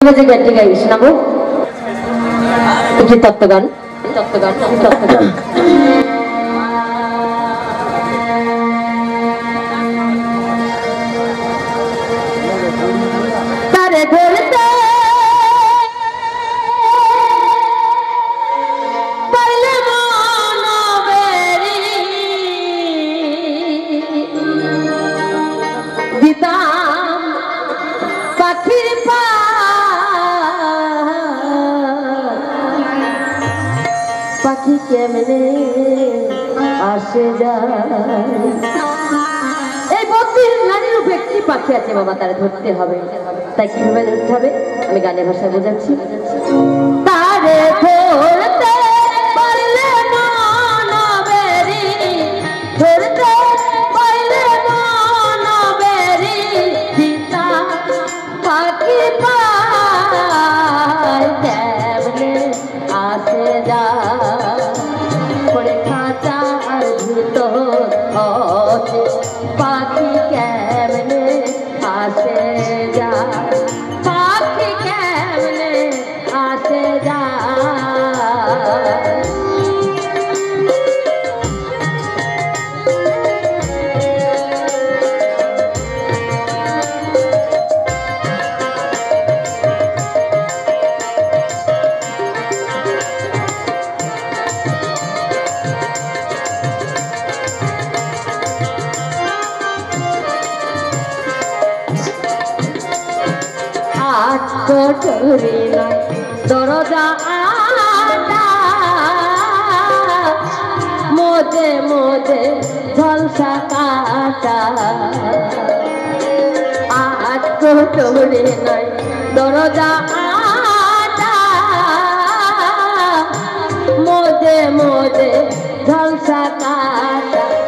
Kasi ganti kayo, sinabo? Ikitap tagan? Ikitap tagan? Ikitap tagan? পাখি কেমনে আসে যায়? এই বক্তির নারী রূপে একটি পাখি আছে বাবা? তারা ধরতে হবে। তাই কীভাবে ধরতে হবে? আমি গানের ভাষায় বোঝাচ্ছি। দরজা আটা মোজে মোজে ঝলসা কাটা। আট কোটরি নয় দরজা আটা মোজে মোজে ঝলসা কাটা।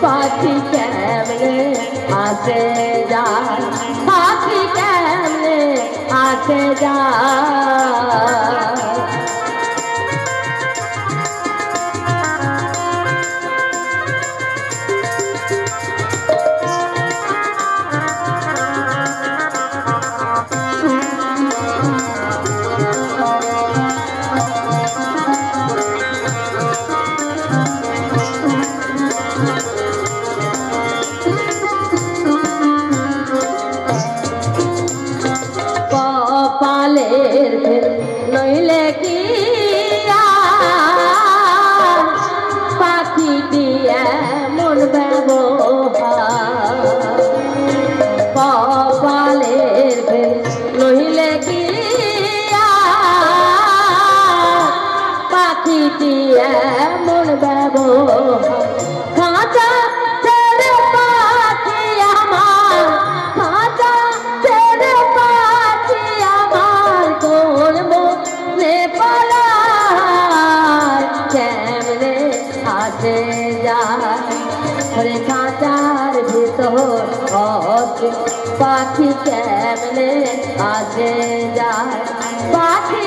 पाथी कैमरे आसे पाठी कैमरे आसे পাখি দিয়ে মন ব্যবহার খাঁচা ছেড়ে পাখি আমার খাঁচা ছেড়ে পাখি আমার কোন মনে পালায় কেমনে আসে যায় ওরে খাঁচার ভিতর আছে পাখি কেমনে আসে যায় পাখি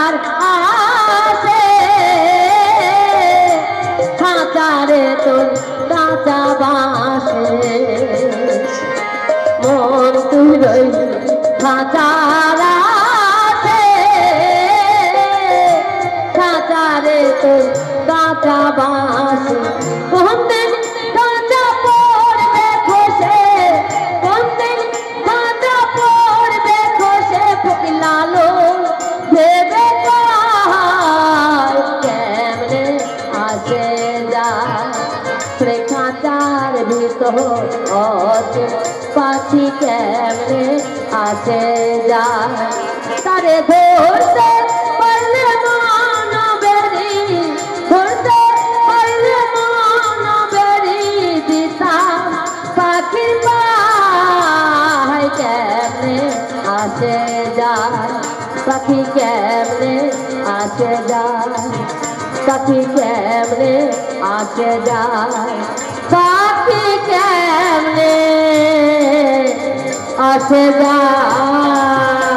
তুই রইলি খাঁচার তোর কাঁচা আছে পাখি কেমনে আসে যায় তারে ধরতে পারলে মানবেরি ধরতে পারলে মানবেরি দিতাম পাখির পাহাই কেমনে আসে যায় পাখি কেমনে আসে যায় পাখি কেমনে আসে যায় পাখি কেমনে আসে যায়